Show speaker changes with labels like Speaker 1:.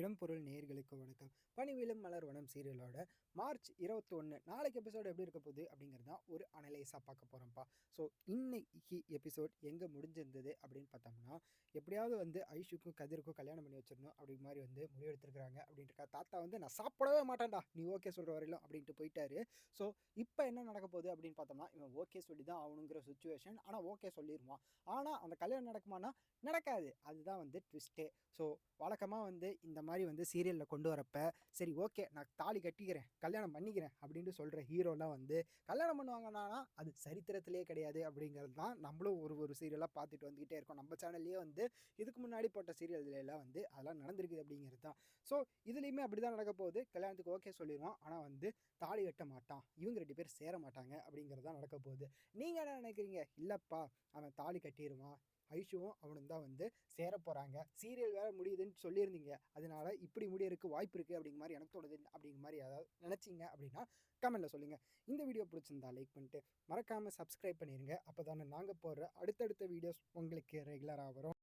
Speaker 1: இடம்பொருள் நேர்களுக்கு வணக்கம். பணிவிலும் மலர் வனம் சீரியலோட மார்ச் இருபத்தி ஒன்று நாளைக்கு எபிசோடு எப்படி இருக்க போகுது அப்படிங்கிறது தான் ஒரு அனலைஸாக பார்க்க போகிறோம்ப்பா ஸோ இன்னைக்கு எபிசோட் எங்கே முடிஞ்சிருந்தது அப்படின்னு பார்த்தோம்னா எப்படியாவது வந்து ஐஷுக்கும் கதிருக்கும் கல்யாணம் பண்ணி வச்சிடணும் அப்படி மாதிரி வந்து முடிவெடுத்துருக்காங்க அப்படின்ட்டு தாத்தா வந்து நான் சாப்பிடவே மாட்டேன்டா நீ ஓகே சொல்கிற வரையிலும் அப்படின்ட்டு போயிட்டாரு. ஸோ இப்போ என்ன நடக்க போகுது அப்படின்னு பார்த்தோம்னா இவன் ஓகே சொல்லி தான் ஆகணுங்கிற சுச்சுவேஷன் ஆனால் ஓகே சொல்லிடுவான் ஆனால் அந்த கல்யாணம் நடக்குமானா நடக்காது. அதுதான் வந்து ட்விஸ்ட்டே ஸோ வழக்கமாக வந்து இந்த மாதிரி வந்து சீரியலில் கொண்டு வரப்ப சரி ஓகே நான் தாலி கட்டிக்கிறேன் கல்யாணம் பண்ணிக்கிறேன் அப்படின்ட்டு சொல்கிற ஹீரோலாம் வந்து கல்யாணம் பண்ணுவாங்கன்னா அது சரித்திரத்திலே கிடையாது அப்படிங்கிறது தான் நம்மளும் ஒரு ஒரு சீரியலாக பார்த்துட்டு வந்துக்கிட்டே இருக்கோம். நம்ம சேனல்லையே வந்து இதுக்கு முன்னாடி போட்ட சீரியல்லாம் வந்து அதெல்லாம் நடந்திருக்குது அப்படிங்கிறது தான். ஸோ இதுலேயுமே அப்படி தான் நடக்க போகுது. கல்யாணத்துக்கு ஓகே சொல்லிடுவோம் ஆனால் வந்து தாலி கட்ட மாட்டான். இவங்க ரெண்டு பேர் சேர மாட்டாங்க அப்படிங்கிறது தான் நடக்க போகுது. நீங்கள் என்ன நினைக்கிறீங்க? இல்லைப்பா அவன் தாலி கட்டிடுவான் ஐஷுவும் அவனும் தான் வந்து சேர போகிறாங்க சீரியல் வேறு முடியுதுன்னு சொல்லியிருந்தீங்க. அதனால இப்படி முடியறதுக்கு வாய்ப்பு இருக்குது அப்படிங்கிற மாதிரி எனக்கு தோணுது அப்படிங்கிற மாதிரி ஏதாவது நினச்சிங்க அப்படின்னா கமெண்ட்டில் சொல்லுங்கள் இந்த வீடியோ பிடிச்சிருந்தா லைக் பண்ணிட்டு மறக்காமல் சப்ஸ்கிரைப் பண்ணிடுங்க அப்போ தானே நாங்கள் போடுற அடுத்தடுத்த வீடியோஸ் உங்களுக்கு ரெகுலராக வரும்.